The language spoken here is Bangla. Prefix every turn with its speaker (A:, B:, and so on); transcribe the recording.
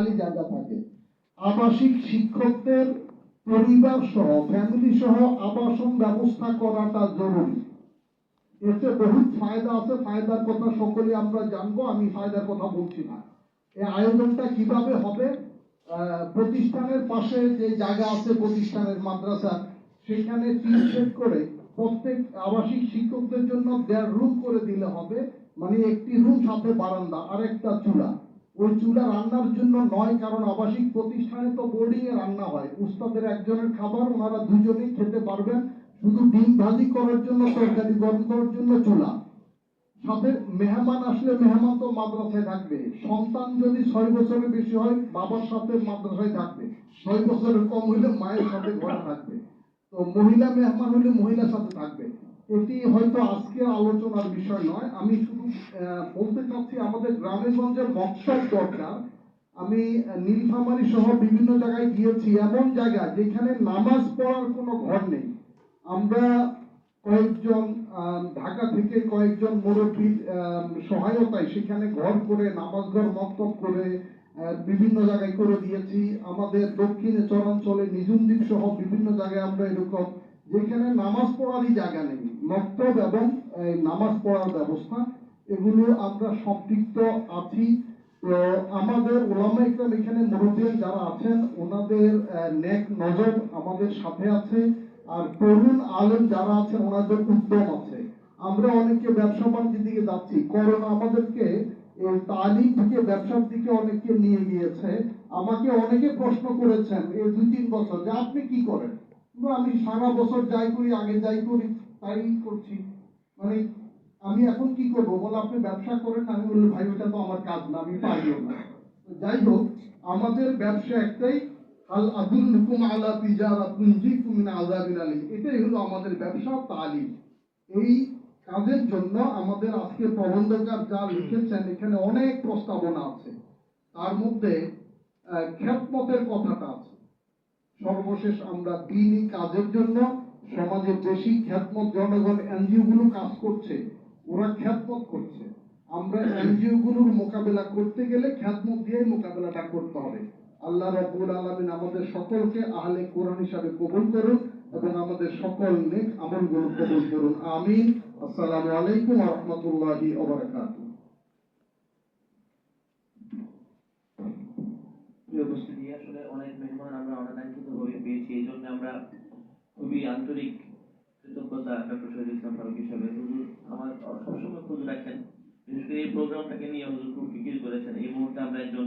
A: খালি জায়গা থাকে। আবাসিক শিক্ষকদের পরিবার সহ ফ্যামিলি সহ আবাসন ব্যবস্থা করাটা জরুরি। এতে বহুত ফায়দা আছে, ফায়দার কথা সকলে আমরা জানব, আমি ফায়দার কথা বলছি না। এই আয়োজনটা কীভাবে হবে? প্রতিষ্ঠানের পাশে যে জায়গা আছে, প্রতিষ্ঠানের মাদ্রাসা, সেখানে টিন শেড করে প্রত্যেক আবাসিক শিক্ষকদের জন্য দেড় রুম করে দিলে হবে। মানে একটি রুম সাথে বারান্দা আর একটা চুলা ওই চুলা রান্নার জন্য নয়, কারণ আবাসিক প্রতিষ্ঠানে তো বোর্ডিং এ রান্না হয়। উস্তাদের একজনের খাবার, ওনারা দুজনেই খেতে পারবেন। শুধু ডিম ভাজি করার জন্য, তরকারি গরম করার জন্য চুলা। সাথে মেহমান আসলে মেহমান তো মাদ্রাসায় থাকবে। সন্তান যদি ছয় বছরের বেশি হয়, বাবার সাথে মাদ্রাসায় থাকবে। ছয় বছরের কম হলে মায়ের সাথে ঘরে থাকবে। তো মহিলা মেহমান হলে মহিলার সাথে থাকবে। এটি হয়তো আজকে আলোচনার বিষয় নয়। আমি শুধু বলতে চাচ্ছি, আমাদের গ্রামে গঞ্জের মৎস্যর দরকার আমি নীলফামারী সহ বিভিন্ন জায়গায় গিয়েছি। এমন জায়গা যেখানে নামাজ পড়ার কোনো ঘর নেই। আমরা কয়েকজন ঢাকা থেকে কয়েকজন মুরব্বীর সহায়তায় সেখানে ঘর করে, নামাজ ঘর মক্তব করে বিভিন্ন জায়গায় করে দিয়েছি। আমাদের দক্ষিণে চরাঞ্চলে নিজুমদ্বীপ সহ বিভিন্ন জায়গায় আমরা এরকম, যেখানে নামাজ পড়ারই জায়গা নেই। মক্তব এবং নামাজ পড়ার ব্যবস্থা। এগুলো আমরা সম্পৃক্ত আছি। তো আমাদের ওলামা ইকরাম এখানে মুরব্বীন যারা আছেন, ওনাদের নেক নজর আমাদের সাথে আছে। আর তরুণ আলেম যারা আছেন, ওনাদের উদ্যম আছে। আমরা অনেকে ব্যবসা বাণিজ্যের দিকে যাচ্ছি। করোনা আমাদেরকে তালিম থেকে, ব্যবসার দিকে অনেকে নিয়ে গিয়েছে। আমাকে অনেকে প্রশ্ন করেছেন, এই দুই তিন বছর যে আপনি কি করেন? আমি সারা বছর যাই করি, আগে যাই করি, তাই করছি। মানে আমি এখন কি করব? বলে, আপনি ব্যবসা করেন, আমি বললাম ভাই ওটা তো আমার কাজ না, আমি পারিও না। যাই হোক, আমাদের ব্যবসা একটাই আল আদুল্লুকুম আলা তিজারা তুনজিকুম মিন আযাবিন আলিম। এটাই হলো আমাদের ব্যবসা তালিম। এই কাজের জন্য আমাদের আজকে প্রবন্ধকার যা লিখেছেন, এখানে অনেক প্রস্তাবনা আছে। তার মধ্যে খ্যাতমতের কথাটা আছে। সর্বশেষ আমরা দিনই কাজের জন্য সমাজে বেশি খ্যাতমত জনগণ এনজিও গুলো কাজ করছে। ওরা খ্যাতমত করছে। আমরা এনজিও গুলোর মোকাবেলা করতে গেলে খ্যাতমত দিয়ে মোকাবেলাটা করতে হবে। আল্লাহ রাব্বুল আলামিন আমাদের সকলকে আহলে কোরআন হিসাবে কবুল করুন এবং আমাদের সকল নেক আমলগুলো কবুল করুন। আমিন। আসসালামু আলাইকুম রাহমাতুল্লাহি
B: উপস্থিতি আসলে অনেক মেহমান আমরা অনাকাঙ্ক্ষিত ভাবে পেয়েছি। এই জন্য আমরা খুবই আন্তরিক কৃতজ্ঞতা ডক্টর শহীদ ইসলাম ফারুক হিসাবে। করে এই প্রোগ্রামটাকে নিয়ে হুজুর খুব ফিকির করেছেন। এই মুহূর্তে আমরা একজন